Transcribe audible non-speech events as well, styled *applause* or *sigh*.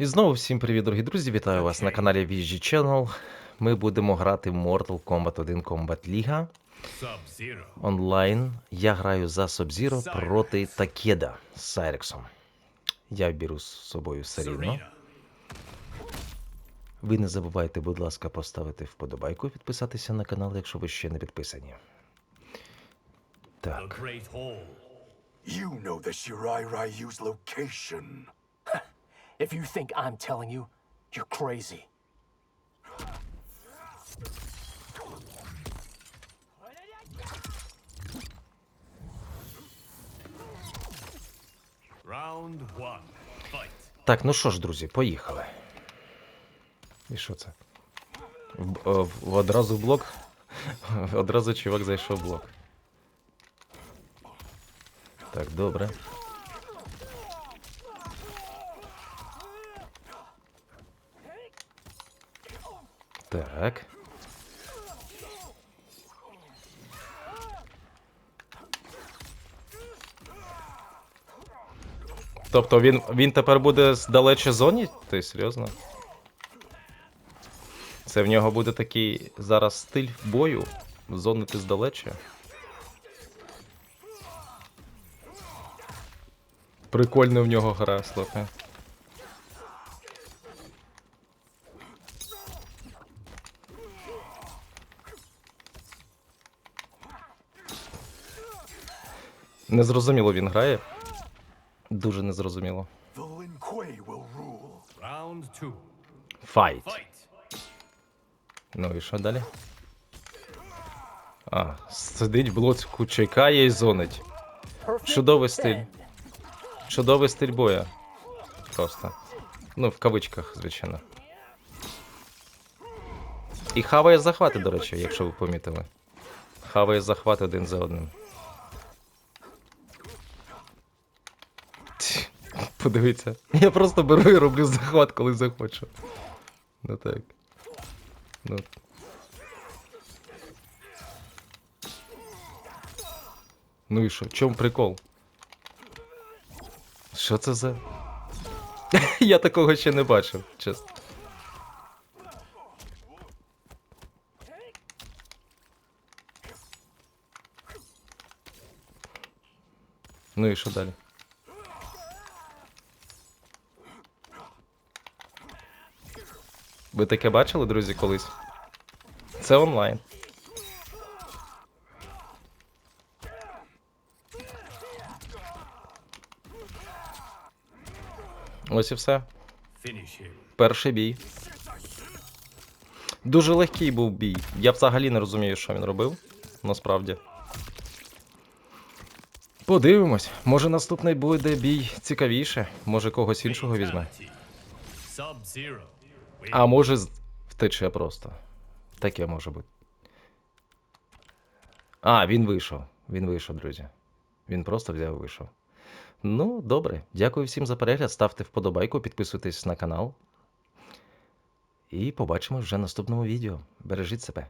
І знову всім привіт, дорогі друзі! Вітаю вас на каналі VG Channel. Ми будемо грати в Mortal Kombat 1 Combat League онлайн. Я граю за Sub-Zero проти Такеда з Сайрексом. Я беру з собою Саріно. Ви не забувайте, будь ласка, поставити вподобайку і підписатися на канал, якщо ви ще не підписані. Так. You know the Shirai Ryu's location. If you think I'm telling you, you're crazy. Round one. Fight. Так, ну що ж, друзі, поїхали. І що це? В, в- одразу в блок? *laughs* Одразу чувак зайшов в блок. Так, добре. Так. Тобто він, він тепер буде здалече зоні? Ти серйозно? Це в нього буде такий зараз стиль бою. Зонити здалече. Прикольно в нього гра, слухай. Незрозуміло він грає. Дуже незрозуміло. Файт. Ну і що далі? А, сидить в блоцку, чекає і зонить. Чудовий стиль. Чудовий стиль боя. Просто. Ну, в кавичках, звичайно. І хаває захвати, до речі, якщо ви помітили. Хаває захвати один за одним. Подивіться. Я просто беру і роблю захват, коли захочу. Ну так. Ну. Ну і що? Чому прикол? Що це за. *laughs* Я такого ще не бачив, чесно. Ну і що далі? Ви таке бачили, друзі, колись? Це онлайн. Ось і все. Перший бій. Дуже легкий був бій. Я взагалі не розумію, що він робив. Насправді. Подивимось. Може наступний буде бій цікавіше. Може когось іншого візьме. А може втече просто. Таке може бути. А, він вийшов. Він вийшов, друзі. Він просто взяв і вийшов. Ну, добре. Дякую всім за перегляд. Ставте вподобайку, підписуйтесь на канал. І побачимось вже в наступному відео. Бережіть себе.